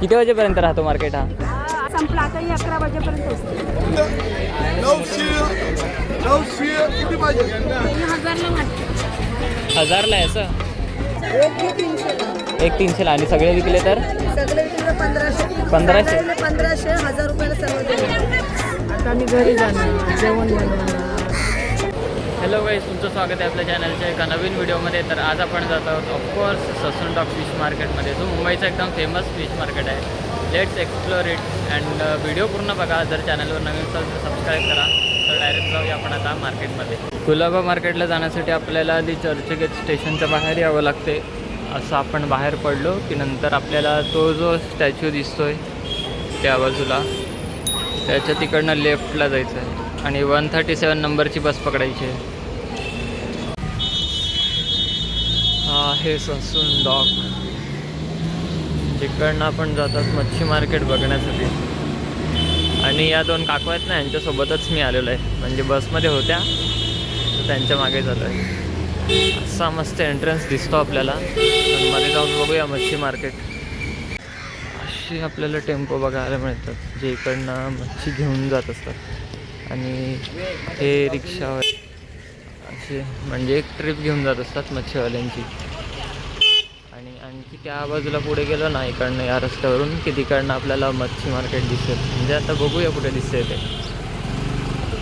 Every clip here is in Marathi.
किती वाजेपर्यंत राहतो मार्केट हा? संपला. काही अकरा वाजेपर्यंत असते. हजारला वाटतं हजारला आहे असं? एक तीनशे. तीनशेला आणि सगळे विकले तर? सगळे विकलं पंधराशे. पंधराशे? हजार रुपयाला सर्व आता आम्ही घरी जाणार जेवण बनवणार हॅलो गाईज तुमचं स्वागत आहे आपल्या चॅनलच्या एका नवीन व्हिडिओमध्ये तर आज आपण जात आहोत ऑफकोर्स ससून डॉक फिश मार्केटमध्ये जो मुंबईचा एकदम फेमस फिश मार्केट आहे. Let's explore it and video पूर्ण बघा. जर चॅनलवर नवीन असाल तर सबस्क्राईब करा. तर डायरेक्ट जाऊया आपण आता मार्केटमध्ये कुलाबा मार्केटला जाण्यासाठी आपल्याला आधी चर्चगेट स्टेशनच्या बाहेर यावं लागते. असं आपण बाहेर पडलो की नंतर आपल्याला तो जो स्टॅच्यू दिसतोय त्या बाजूला त्याच्या तिकडनं लेफ्टला जायचं आहे आणि वन थर्टी सेवन नंबरची बस पकडायची आहे. हा आहे ससून डॉक जिकडनं आपण जातात मच्छी मार्केट बघण्यासाठी. आणि या दोन काकू आहेत ना यांच्यासोबतच मी आलेलो आहे. म्हणजे बसमध्ये होत्या तर त्यांच्या मागे झालो आहे. असा मस्त एंट्रन्स दिसतो आपल्याला. पण मध्ये जाऊन बघूया मच्छी मार्केट. अशी आपल्याला टेम्पो बघायला मिळतात जे इकडनं मच्छी घेऊन जात असतात. आणि हे रिक्षा असे म्हणजे एक ट्रिप घेऊन जात असतात मच्छीवाल्यांची. आणि आणखी त्या बाजूला पुढे गेलो ना इकडनं या रस्त्यावरून की तिकडनं आपल्याला मच्छी मार्केट दिसेल म्हणजे आता बघूया कुठे दिसते ते.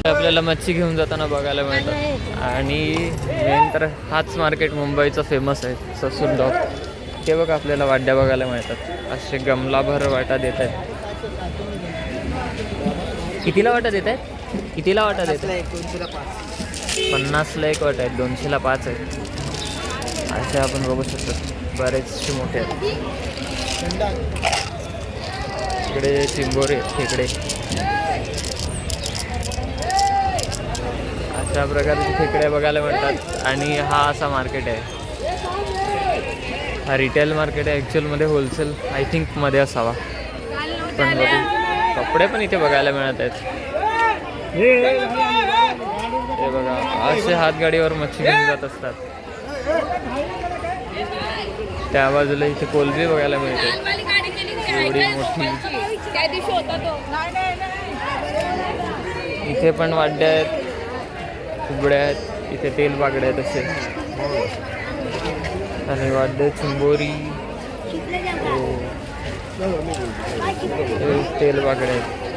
आपल्याला मच्छी घेऊन जाताना बघायला मिळतात आणि मेन तर हाच मार्केट मुंबईचा फेमस आहे ससून डॉक. ते बघ आपल्याला वाड्या बघायला मिळतात. असे गमलाभर वाटा देत आहेत कितीला वाटा देत आहेत कितीला वाटा देत आहेत पन्नासला एक वाट आहेत दोनशेला पाच आहेत असे आपण बघू शकतो बरेचसे मोठे आहेत. इकडे चिंबोरे आहेत खेकडे अशा प्रकारचे खेकडे बघायला मिळतात. आणि हा असा मार्केट आहे. हा रिटेल मार्केट आहे ॲक्च्युअलमध्ये होलसेल आय थिंकमध्ये असावा. पण कपडे पण इथे बघायला मिळत आहेत. हे बघा असे हातगाडीवर मच्छी घेऊन जात असतात. त्या बाजूला इथे कोलबी बघायला मिळते. एवढी मोठी. इथे पण वाड्या आहेत कुबड्या आहेत इथे तेल बागडे आहेत असे. आणि वाड्य चिंबोरी. हो. तेल बागडे आहेत.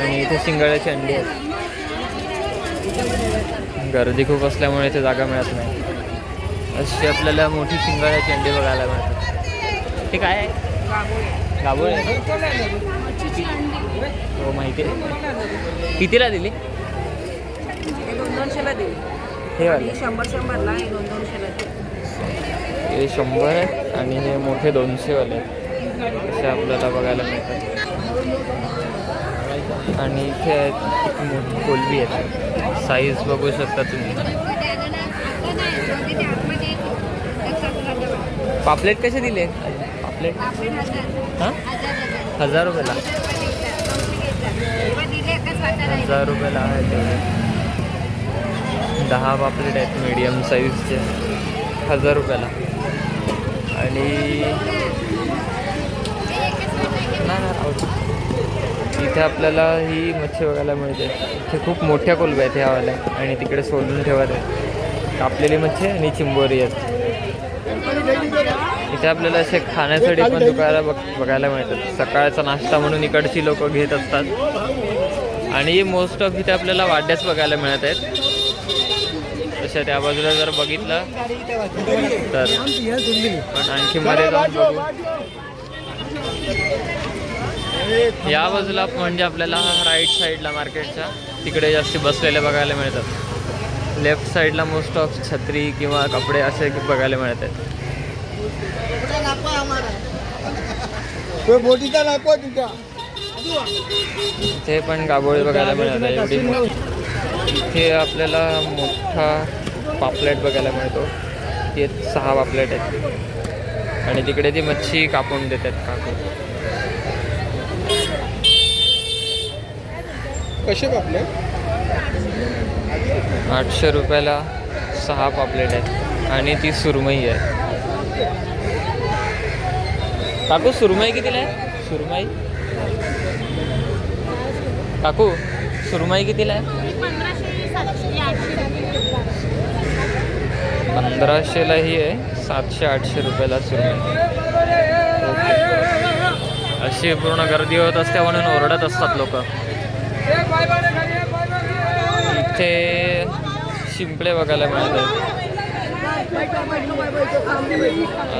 आणि इथे शिंगाळ्याची अंडी आहेत गर्दी खूप असल्यामुळे इथे जागा मिळत नाही. अशी आपल्याला मोठी शिंगाळ्याची अंडी बघायला मिळतात. ते काय आहे? आहे? हो माहिती आहे. कितीला दिली? हे दोन दोनशेला दिली. हे वाले. शंभर शंभरला दोन दोनशेला दिली. हे शंभर आहेत आणि हे मोठे दोनशेवाले आहेत. असे आपल्याला बघायला मिळतात. आणि इथे आहेत मोठी कोलबी आहेत साईज बघू शकता तुम्ही. पापलेट कसे दिले? पापलेट हां हजार रुपयाला. हजार रुपयाला आहे तेवढे. दहा पापलेट आहेत मीडियम साईजचे हजार रुपयाला. आणि नाही, नाही, इथे आपल्याला ही मच्छी बघायला मिळते इथे खूप मोठ्या कोलब्या आहेत ह्यावाल्या आणि तिकडे सोडून ठेवत आहेत. कापलेली मच्छी आणि चिंबोरी आहेत. इथे आपल्याला असे खाण्यासाठी पण दुकानं बघ बघायला मिळतात. सकाळचा नाश्ता म्हणून इकडची लोक घेत असतात. आणि मोस्ट ऑफ इथे आपल्याला वाड्याच बघायला मिळत आहेत. तशा त्या बाजूला जर बघितलं तर पण आणखी मध्ये जाऊन बघू. या बाजूला म्हणजे आपल्याला राईट साईडला मार्केटच्या तिकडे जास्ती बसलेले बघायला मिळतात. लेफ्ट साईडला मोस्ट ऑफ छत्री किंवा कपडे असे बघायला मिळत आहेत इथे पण गाभोळी बघायला मिळत आहे एवढी इथे आपल्याला मोठा पापलेट बघायला मिळतो. ते सहा पापलेट आहेत. आणि तिकडे ती मच्छी कापून देतात काकू. कसे पापलेट आठशे रुपयाला सहा पापलेट आहेत आणि ती सुरमई आहे. काकू सुरमई कितीला आहे? सुरमई? काकू सुरमई कितीला आहे? पंधराशेला ही आहे. सातशे आठशे रुपयाला सुरमई. अशी पूर्ण गर्दी होत असते म्हणून ओरडत असतात लोक. इथे शिंपले बघायला मिळतात.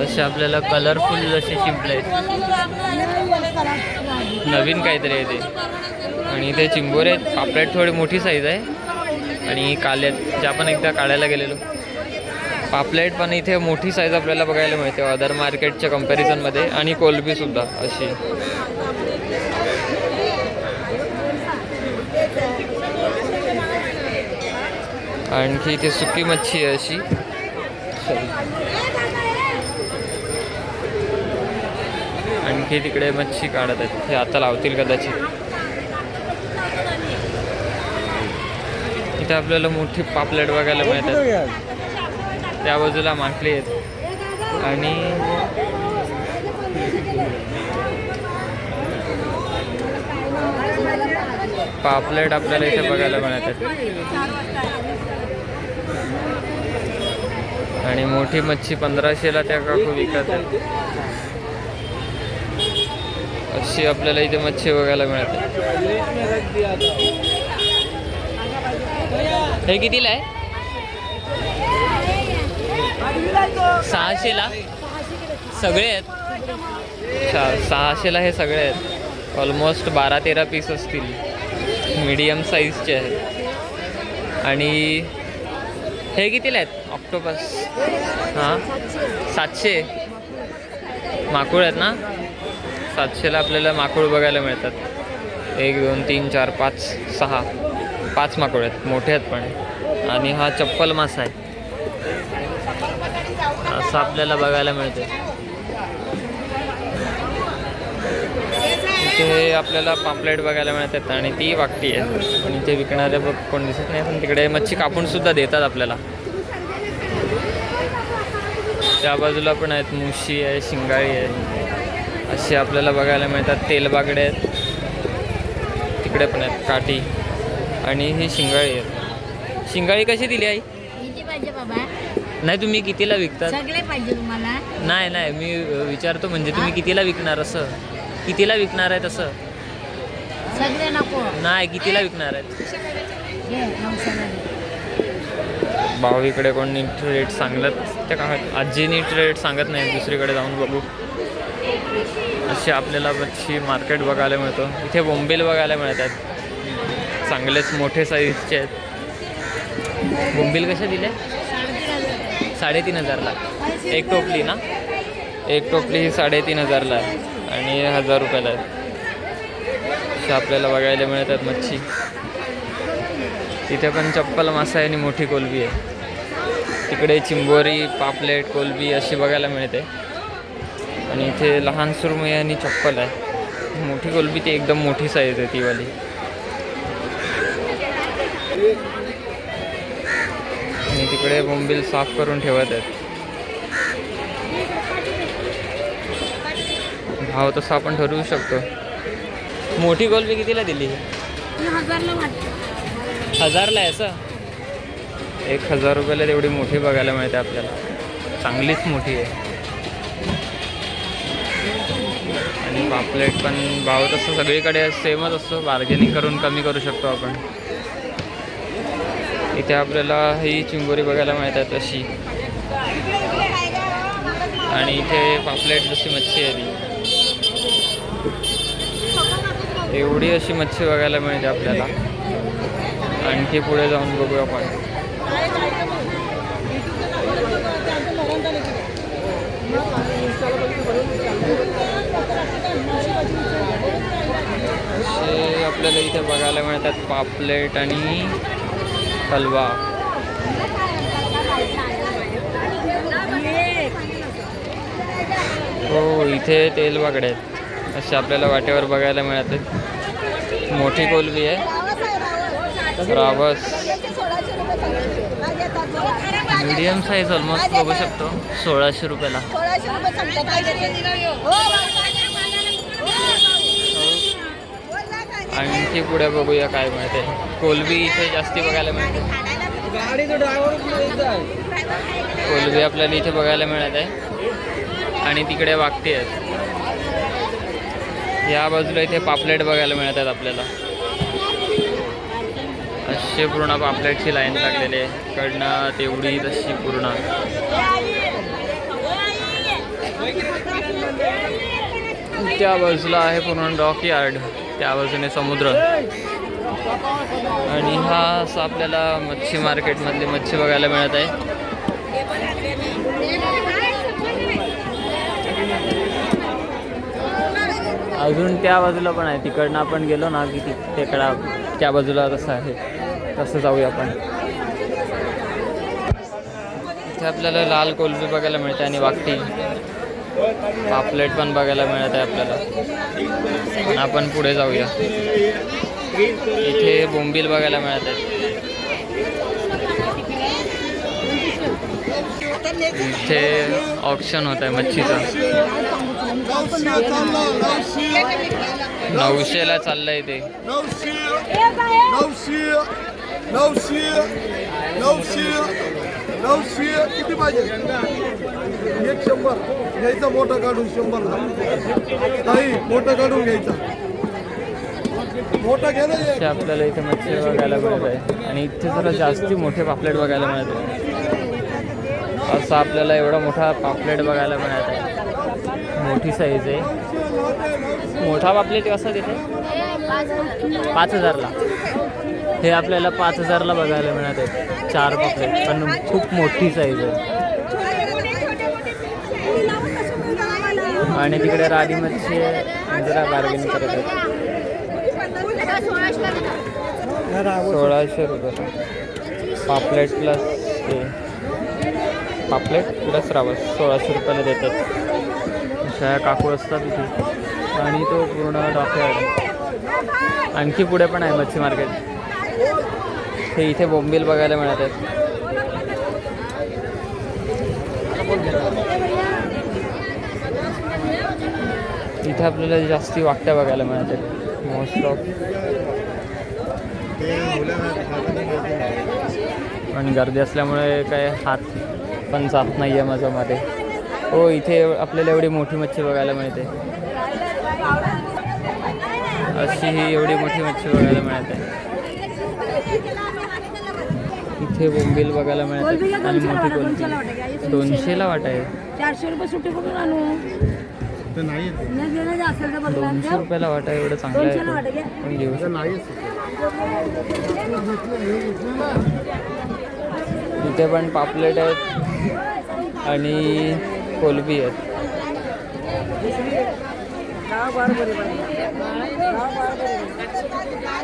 असे आपल्याला कलरफुल जसे शिंपले आहेत. नवीन काहीतरी आहे ते. आणि इथे चिंबोरे आहेत. पापलेट थोडी मोठी साईज आहे. आणि काले जे आपण एकदा काढायला गेलेलो. पापलेट पण इथे मोठी साईज आपल्याला बघायला मिळते. अदर मार्केटच्या कम्पॅरिझनमध्ये आणि कोलबीसुद्धा अशी. आणखी इथे सुकी मच्छी आहे अशी. आणखी तिकडे मच्छी काढत आहेत. हे आता लावतील कदाचित. इथे आपल्याला मोठी पापलेट बघायला मिळतात. त्या बाजूला माकली आहेत. आणि पापलेट आपल्याला इथे बघायला मिळतात. आणि मोठी मच्छी पंधराशेला त्या काकू विकत आहेत. अशी आपल्याला इथे मच्छी बघायला मिळते. हे कितीला आहे? सहाशेला? सगळे आहेत? सहा- सहाशेला हे सगळे आहेत. ऑलमोस्ट बारा तेरा पीस असतील. मीडियम साईजचे आहेत. आणि हे कितीला आहेत? ऑक्टोपस. हां? सातशे. माकूळ आहेत ना? सातशेला आपल्याला माकूळ बघायला मिळतात. एक दोन तीन चार पाच सहा. पाच माकूळ आहेत. मोठे आहेत पण. आणि हा चप्पल मासा आहे. असं आपल्याला बघायला मिळते इथे आपल्याला पापलेट बघायला मिळतात आणि ती वाकटी आहे. पण इथे विकणारे बघ कोण दिसत नाही पण तिकडे मच्छी कापून सुद्धा देतात आपल्याला. त्या बाजूला पण आहेत मुशी आहे शिंगाळी आहे. अशी आपल्याला बघायला मिळतात. तेलबागडे आहेत. तिकडे पण आहेत काठी. आणि ही शिंगाळी आहे. शिंगाळी कशी दिली आई? नाही तुम्ही कितीला तुम्हाला. नाही नाही मी विचारतो म्हणजे तुम्ही कितीला विकणार असं? कितीला विकणार आहे तसं सगळे नको नाही कितीला विकणार आहेत? घे नऊशेला घे. भाऊ इकडे कोण नीट रेट सांगत? त्या का आजी नीट रेट सांगत नाही दुसरीकडे जाऊन बघू. अशी आपल्याला मच्छी मार्केट बघायला मिळतो. इथे बोंबील बघायला मिळतात. चांगलेच मोठे साईजचे आहेत. बोंबील कसे दिले? साडेतीन हजारला एक टोपली ना? एक टोपली ही साडेतीन हजारला आहे. आणि हजार रुपयाला आहेत. अशी आपल्याला बघायला मिळतात मच्छी. तिथे पण चप्पल मासा आहे आणि मोठी कोलबी आहे. तिकडे चिंबोरी पापलेट कोलबी अशी बघायला मिळते. आणि इथे लहान सुरमई आणि चप्पल आहे. मोठी कोलबी ती एकदम मोठी साईज आहे ती वाली. आणि तिकडे बोंबील साफ करून ठेवत आहेत. भाव तसा आपण ठरवू शकतो. मोठी कोलबी कितीला दिली? हजारला आहे असं? एक हजार रुपयाला तेवढी मोठी बघायला मिळते आपल्याला. चांगलीच मोठी आहे. आणि पापलेट पण भाव तसं सगळीकडे सेमच असतो. बार्गेनिंग करून कमी करू शकतो आपण. इथे आपल्याला ही चिंगोरी बघायला मिळतात अशी आणि इथे पापलेट जशी मच्छी आहे ती. एवढी अशी मच्छी बघायला मिळते आपल्याला. आणखी पुढे जाऊन बघू आपण. असे आपल्याला इथे बघायला मिळतात पापलेट आणि हलवा. हो इथे तेल वागडे आहेत. असे आपल्याला वाटेवर बघायला मिळतात. मोठी कोलबी आहे. रावस. मीडियम साईज ऑलमोस्ट बघू शकतो. सोळाशे रुपयाला. आणखी पुढे बघूया काय मिळते. कोलबी इथे जास्ती बघायला मिळते. कोलबी आपल्याला इथे बघायला मिळत आहे. आणि तिकडे वागते आहेत. या बाजूला इथे पापलेट बघायला मिळत आहेत आपल्याला. असे पूर्ण पापलेटची लाईन लागलेली आहे. कडनं तेवढी तशी पूर्ण. त्या बाजूला आहे पूर्ण डॉक यार्ड त्या बाजूने समुद्र. आणि हा असं आपल्याला मच्छी मार्केटमधली मच्छी बघायला मिळत आहे. अजून त्या बाजूला पण आहे. तिकडनं आपण गेलो ना की तिकडा त्या बाजूला तसं आहे. तसं जाऊया आपण. इथे आपल्याला लाल कोलबी बघायला मिळते आणि वाकटी पापलेट पण बघायला मिळत आहे आपल्याला. पण आपण पुढे जाऊया. इथे बोंबील बघायला मिळत आहे. इथे ऑप्शन होत आहे मच्छीचं. नऊशे नऊशेला चाललंय ते नऊशे नऊशे नऊशे नऊशे नऊशे किती पाहिजे एक शंभर घ्यायचा मोठा काढून शंभर ताई मोठा काढून घ्यायचा मोठा असे आपल्याला इथे मच्छी बघायला मिळत आहे आणि इथे जरा जास्ती मोठे पापलेट बघायला मिळत आहे असं आपल्याला एवढा मोठा पापलेट बघायला मिळत आहे मोठी साईज आहे. मोठा पापलेट कसा तिथे? पाच हजारला. हे आपल्याला पाच हजारला बघायला मिळत आहे चार पापलेट पण खूप मोठी साईज आहे. आणि तिकडे राडी मच्छी आहे. जरा बार्गेनिंग करत आहे सोळाशे रुपये. पापलेट प्लस ते पापलेट प्लस रावस. सोळाशे रुपयाला देतात. अशा काकू असतात इथे. आणि तो पूर्ण डॉक्टर आणखी पुढे पण आहे मच्छी मार्केट. हे इथे बोंबील बघायला मिळत आहेत. इथे आपल्याला जास्ती वाकट्या बघायला मिळत आहेत. Most of. पण गर्दी असल्यामुळे काय हात पण जात नाही आहे माझ्यामध्ये. हो इथे आपल्याला एवढी मोठी मच्छी बघायला मिळते. अशी ही एवढी मोठी मच्छी बघायला मिळते. इथे बोंबील बघायला मिळते. आणि मोठी कोलबी दोनशेला वाट. आहे. चारशे रुपये सुट्टी कुठून आणू? दोनशे रुपयाला वाटा एवढं चांगलं आहे. पण घेऊ इथे पण पापलेट आहेत. आणि कोलबी आहेत.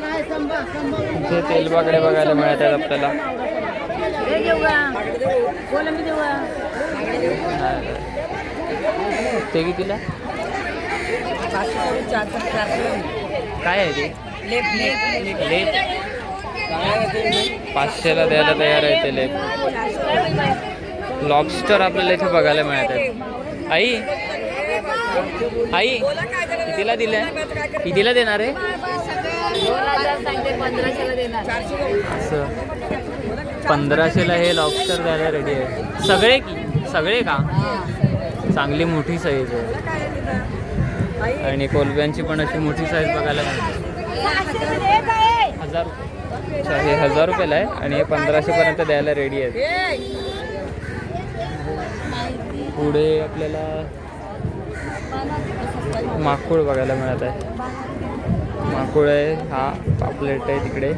इथे तेल बागडे बघायला मिळत आहेत आपल्याला. ते कितीला? काय आहे ते? लेप पाचशेला द्यायला तयार आहे ते लेप. लॉबस्टर आपल्याला इथे बघायला मिळत आहेत. आई? आई? कितीला दिलंय? कितीला देणार आहे? पंधराशेला असं. पंधराशेला हे लॉबस्टर द्यायला रेडी आहे. सगळे की? सगळे का? चांगली मोठी साईज आहे. आणि कोलब्यांची पण अशी मोठी साईज बघायला मिळते. हजार अच्छा हे हजार रुपयाला आहे आणि हे पंधराशेपर्यंत द्यायला रेडी आहेत. पुढे आपल्याला माकूळ बघायला मिळत आहे. माकूळ आहे हा पापलेट आहे तिकडे.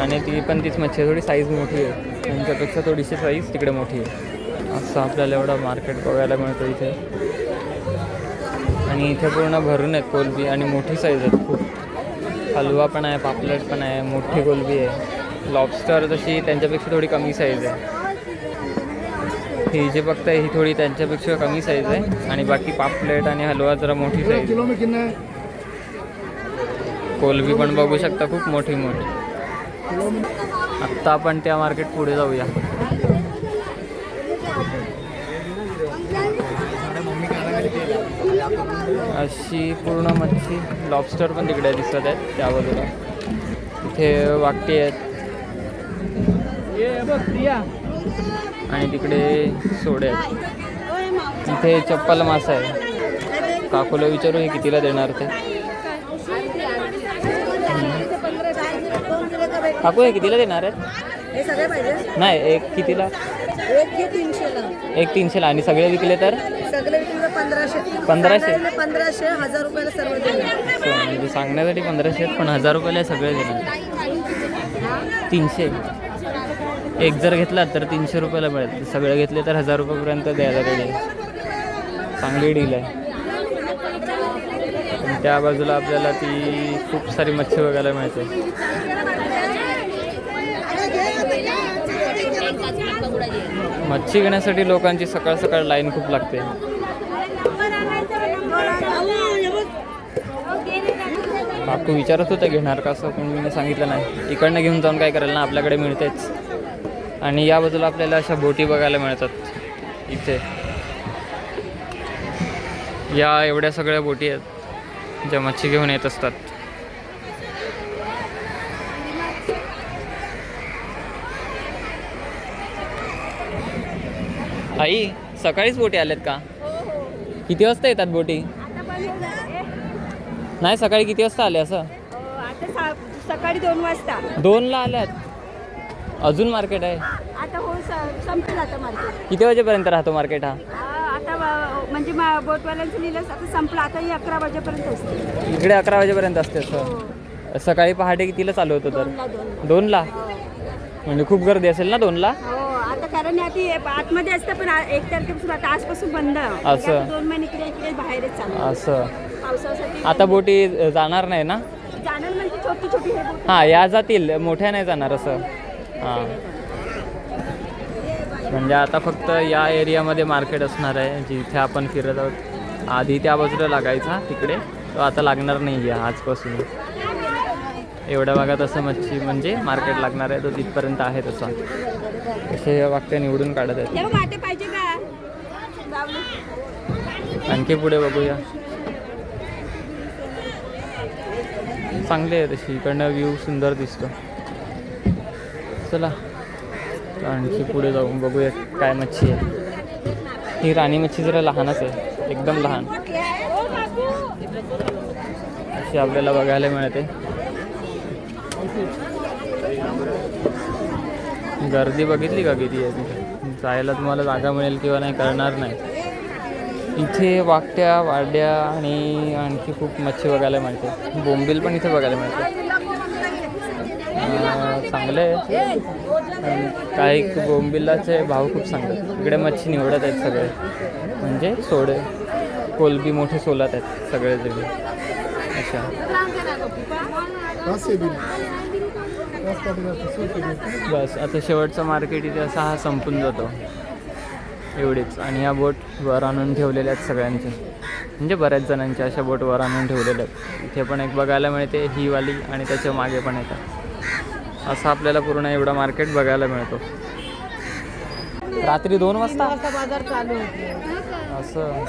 आणि ती पण तीच मच्छी थोडी साईज मोठी आहे. त्यांच्यापेक्षा थोडीशी साईज तिकडे मोठी आहे. असं आपल्याला एवढं मार्केट बघायला मिळतं इथे. आणि इथे पूर्ण भरून आहेत कोलबी आणि मोठी साईज आहेत खूप. हलवा पण आहे पापलेट पण आहे मोठी कोलबी आहे. लॉबस्टर तशी त्यांच्यापेक्षा थोडी कमी साईज आहे. ही जी फक्त ही थोडी त्यांच्यापेक्षा कमी साईज आहे. आणि बाकी पापलेट आणि हलवा जरा मोठी साईज कोलबी पण बघू शकता खूप मोठी मोठी. आत्ता आपण त्या मार्केट पुढे जाऊया. अशी पूर्ण मच्छी लॉबस्टर पण तिकडे दिसत आहेत त्या बाजूला. इथे वाकटी आहेत. आणि तिकडे सोडे. आहेत इथे चप्पल मासा आहे. काकूला विचारू हे कितीला देणार ते. काकू हे कितीला देणार आहेत? नाही एक कितीला? एक तीनशेला. आणि सगळे विकले तर? पंधराशे. पंधराशे? हजार रुपयाला सर्व म्हणजे सांगण्यासाठी पंधराशे पण हजार रुपयाला सगळे देणार. तीनशे. एक जर घेतला तर तीनशे रुपयाला मिळेल. सगळे घेतले तर हजार रुपयापर्यंत द्यायला पाहिजे चांगली डील आहे. पण त्या बाजूला आपल्याला ती खूप सारी मच्छी बघायला मिळते. मच्छी घेण्यासाठी लोकांची सकाळ सकाळ लाईन खूप लागते. काकू विचारत होतं घेणार का असं? पण मी सांगितलं नाही. इकडनं घेऊन जाऊन काय करायला ना आपल्याकडे मिळतेच. आणि या बाजूला आपल्याला अशा बोटी बघायला मिळतात इथे. या एवढ्या सगळ्या बोटी आहेत ज्या मच्छी घेऊन येत असतात. आई सकाळीच बोटी आल्यात का? किती वाजता येतात बोटी? नाही सकाळी किती वाजता आले असं? सकाळी दोन वाजता. दोनला आल्यात? अजून मार्केट आहे? आता हो स- संपेल आता मार्केट किती वाजेपर्यंत राहतो मार्केट हा? आता व- म्हणजे मा- बोटवाल्यांचं लिहिलं आता संपलं. आता ही अकरा वाजेपर्यंत असते. इकडे अकरा वाजेपर्यंत असते असं. सकाळी पहाटे कितीला चालू होतं तर? दोनला दोन दोनला? म्हणजे खूप गर्दी असेल ना दोनला? हो आता कारण आधी हे आतमध्ये असतं पण आ- एक तारखेपासून आता आजपासून बंद. असं. आता दोन महिने इकडे इकडे बाहेरच चालू असं. पावसासाठी आता बोटी जाणार नाही ना? जाणार म्हणजे छोटी छोटी हे बोट. हां या जातील. मोठ्या नाही जाणार असं. हां. म्हणजे आता फक्त या एरियामध्ये मार्केट असणार आहे जिथे आपण फिरत आहोत. आधी त्या बाजूला लागायचा तिकडे. तो आता लागणार नाही आहे आजपासून. एवढ्या भागात असं मच्छी म्हणजे मार्केट लागणार आहे तो तिथपर्यंत आहे तसा. असे वाक्य निवडून काढत आहेत. आणखी पुढे बघूया. चांगली आहे तशी इकडनं व्ह्यू सुंदर दिसतो. चला. आणखी पुढे जाऊन बघूया काय मच्छी आहे. ही राणी मच्छी जरा लहानच आहे. एकदम लहान. अशी आपल्याला बघायला मिळते. गर्दी बघितली का किती आहे तिथे जायला तुम्हाला जागा मिळेल किंवा नाही करणार नाही. इथे वाकट्या वाड्या आणि आणखी खूप मच्छी बघायला मिळते. बोंबील पण इथे बघायला मिळते. चांगले आहे काही बोंबिलाचे भाव खूप चांगले इकडे मच्छी निवडत आहेत सगळे. म्हणजे सोडे. कोलबी मोठे सोलत आहेत सगळे जणी अच्छा. बस आता शेवटचं मार्केट इथे असा हा संपून जातो. एवढीच. आणि ह्या बोट वर आणून ठेवलेल्या आहेत सगळ्यांचे. म्हणजे बऱ्याच जणांच्या अशा बोट वर आणून ठेवलेल्या आहेत. इथे पण एक बघायला मिळते. ही वाली आणि त्याच्यामागे पण येतात. असं आपल्याला पूर्ण एवढा मार्केट बघायला मिळतो. रात्री दोन वाजता? बाजार चालू असं.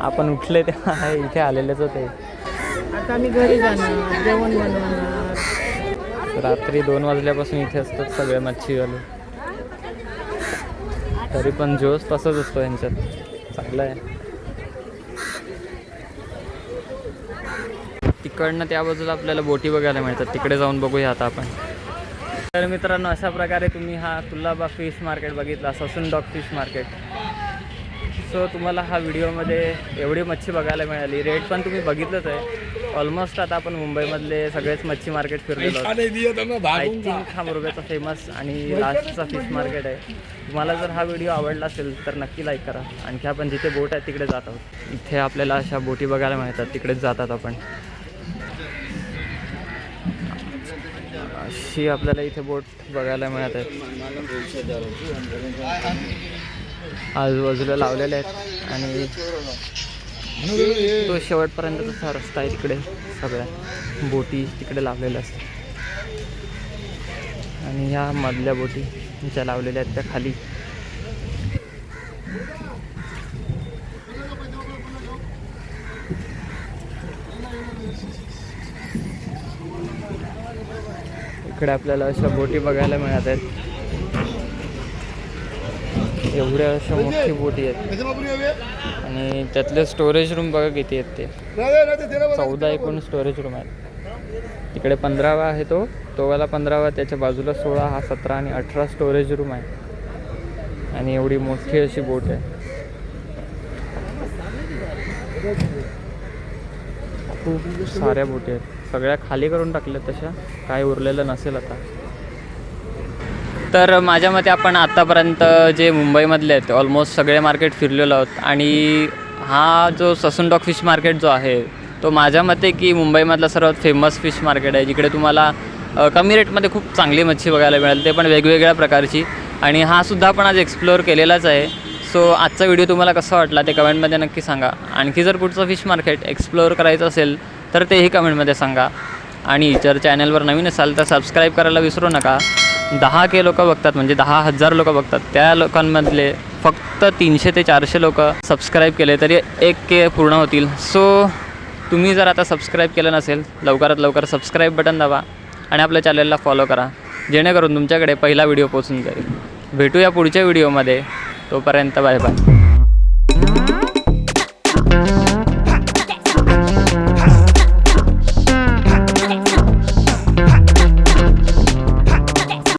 आपण उठले तेव्हा इथे आलेलेच होते. आता आम्ही घरी जाणार जेवण बनवणार. रात्री दोन वाजल्यापासून इथे असतात सगळे मच्छीवाले. तरी पण जोश तसंच असतो यांच्यात. चांगलं आहे. तिकडनं त्या बाजूला आपल्याला बोटी बघायला मिळतात. तिकडे जाऊन बघूया आता आपण. तर मित्रांनो अशा प्रकारे तुम्ही हा कुल्लाबा फिश मार्केट बघितला Sassoon dock fish market. So तुम्हाला हा व्हिडिओमध्ये एवढी मच्छी बघायला मिळाली. रेट पण तुम्ही बघितलंच आहे. ऑलमोस्ट आता आपण मुंबईमधले सगळेच मच्छी मार्केट फिरलेलो आय थिंक हा मुरब्याचा फेमस आणि लास्टचा फिश मार्केट आहे. तुम्हाला जर हा व्हिडिओ आवडला असेल तर नक्की लाईक करा. आणखी आपण जिथे बोट आहे तिकडे जात आहोत. इथे आपल्याला अशा बोटी बघायला मिळतात. तिकडेच जातात आपण. अशी आपल्याला इथे बोट बघायला मिळत आहेत. आजूबाजूला लावलेले आहेत आणि तो शेवटपर्यंत तसा रस्ता आहे तिकडे सगळ्या. बोटी तिकडे लावलेल्या असतात. आणि ह्या मधल्या बोटी ज्या लावलेल्या आहेत त्या खाली. इकडे आपल्याला अशा बोटी बघायला मिळत आहेत. एवढ्या अशा मोठी बोटी आहेत. आणि त्यातले स्टोरेज रूम बघा किती आहेत ते. चौदा एकूण स्टोरेज रूम आहेत. तिकडे पंधरावा आहे तो. तोवाला पंधरावा त्याच्या बाजूला सोळा हा सतरा आणि अठरा स्टोरेज रूम आहे. आणि एवढी मोठी अशी बोट आहे. खूप साऱ्या बोटी आहेत. सगळ्या खाली करून टाकल्या तशा. काय उरलेलं नसेल आता. तर माझ्या मते आपण आत्तापर्यंत जे मुंबईमधले आहेत ऑलमोस्ट सगळे मार्केट फिरलेलो आहोत. आणि हा जो ससूनडॉक फिश मार्केट जो आहे तो माझ्या मते की मुंबईमधला सर्वात फेमस फिश मार्केट आहे जिकडे तुम्हाला कमी रेटमध्ये खूप चांगली मच्छी बघायला मिळेल. ते पण वेगवेगळ्या प्रकारची. आणि हा सुद्धा आपण आज एक्सप्लोअर केलेलाच आहे. सो आजचा व्हिडिओ तुम्हाला कसा वाटला ते कमेंटमध्ये नक्की सांगा. आणखी जर कुठचं फिश मार्केट एक्सप्लोअर करायचं असेल तर तेही कमेंटमध्ये सांगा. आणि जर चॅनलवर नवीन असाल तर सबस्क्राईब करायला विसरू नका. दहा के लोकं बघतात म्हणजे दहा हजार लोक बघतात. त्या लोकांमधले फक्त तीनशे ते चारशे लोक सबस्क्राईब केले तरी एक के पूर्ण होतील. सो तुम्ही जर आता सबस्क्राईब केलं नसेल लवकरात लवकर सबस्क्राईब बटन दाबा आणि आपल्या चॅनलला फॉलो करा. जेणेकरून तुमच्याकडे पहिला व्हिडिओ पोचून जाईल. भेटूया पुढच्या व्हिडिओमध्ये तोपर्यंत बाय बाय